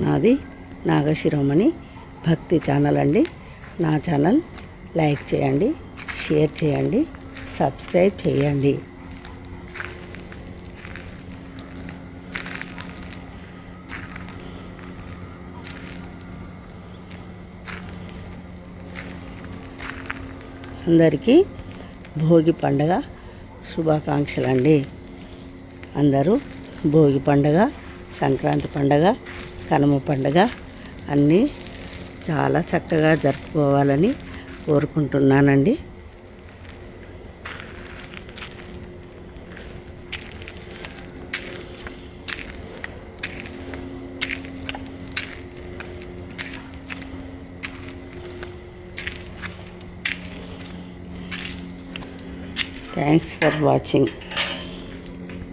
నాది నాగశిరోమణి భక్తి ఛానల్ అండి. నా ఛానల్ లైక్ చేయండి షేర్ చేయండి సబ్స్క్రైబ్ చేయండి. అందరికీ భోగి పండగ శుభాకాంక్షలు అండి అందరూ భోగి పండగ సంక్రాంతి పండగ కనుమ పండుగ అన్నీ చాలా చక్కగా జరుపుకోవాలని కోరుకుంటున్నానండి. Thanks for watching